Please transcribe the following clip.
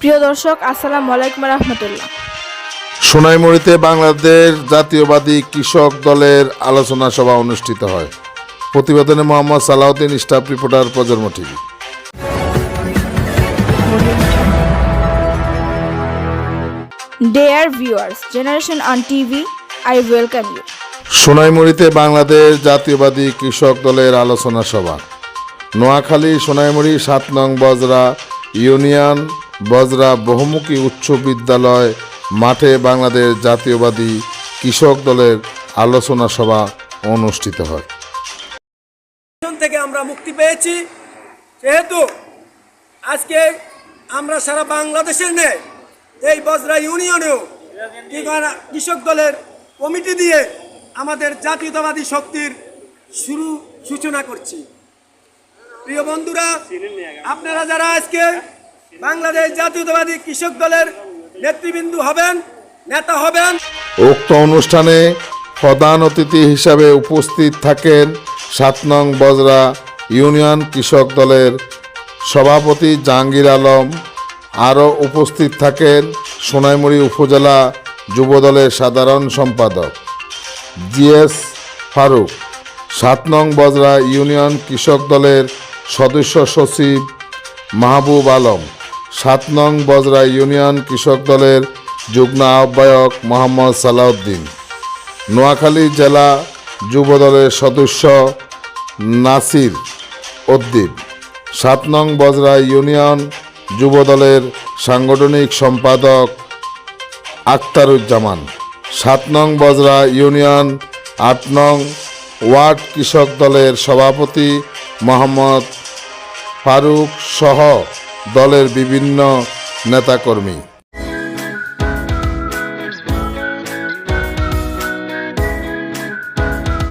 প্রিয় দর্শক আসসালামু আলাইকুম রহমতুল্লাহ। সোনাইমুড়িতে বাংলাদেশ জাতীয়বাদী কৃষক দলের আলোচনা সভা অনুষ্ঠিত হয়। প্রতিবেদনে Mohammad Salauddin staff reporter Projonmo TV. Dear viewers, Generation on TV, I welcome you. সোনাইমুড়িতে বাংলাদেশ জাতীয়বাদী কৃষক দলের আলোচনা সভা। নোয়াখালী সোনাইমুড়ি সাত নং বজরা ইউনিয়ন বজরা বহুমুখী উচ্চ বিদ্যালয়, মাঠে বাংলাদেশ জাতীয়বাদী কৃষক দলের আলোচনা সভা অনুষ্ঠিত হয়। থেকে আমরা মুক্তি পেয়েছি। যেহেতু আজকে আমরা সারা বাংলাদেশের নেই এই বজরা ইউনিয়নেও কৃষক দলের কমিটি দিয়ে আমাদের জাতীয়তাবাদী শক্তির শুরু সূচনা করছি। প্রিয় বন্ধুরা, আপনারা যারা আজকে বাংলাদেশ জাতীয়তাবাদী কৃষক দলের নেতৃবৃন্দু হবেন, নেতা হবেন। উক্ত অনুষ্ঠানে প্রধান অতিথি হিসাবে উপস্থিত থাকেন সাত নং বজরা ইউনিয়ন কৃষক দলের সভাপতি জাহাঙ্গীর আলম। আরও উপস্থিত থাকেন সোনাইমুড়ি উপজেলা যুবদলের সাধারণ সম্পাদক জিএস ফারুক। সাত নং বজরা ইউনিয়ন কৃষক দলের সদস্য সচিব মাহবুব আলম। সাত নং বজরা ইউনিয়ন কৃষক দলের যুগ্ম আহ্বায়ক মোহাম্মদ সালাউদ্দিন। নোয়াখালী জেলা যুব দলের সদস্য নাসির উদ্দিন। সাত নং বজরা ইউনিয়ন যুব দলের সাংগঠনিক সম্পাদক আক্তারুজ্জামান সাত নং বজরা ইউনিয়ন আট নং ওয়ার্ড কৃষক দলের সভাপতি মোহাম্মদ ফারুক সহ দলের বিভিন্ন নেতাকর্মী।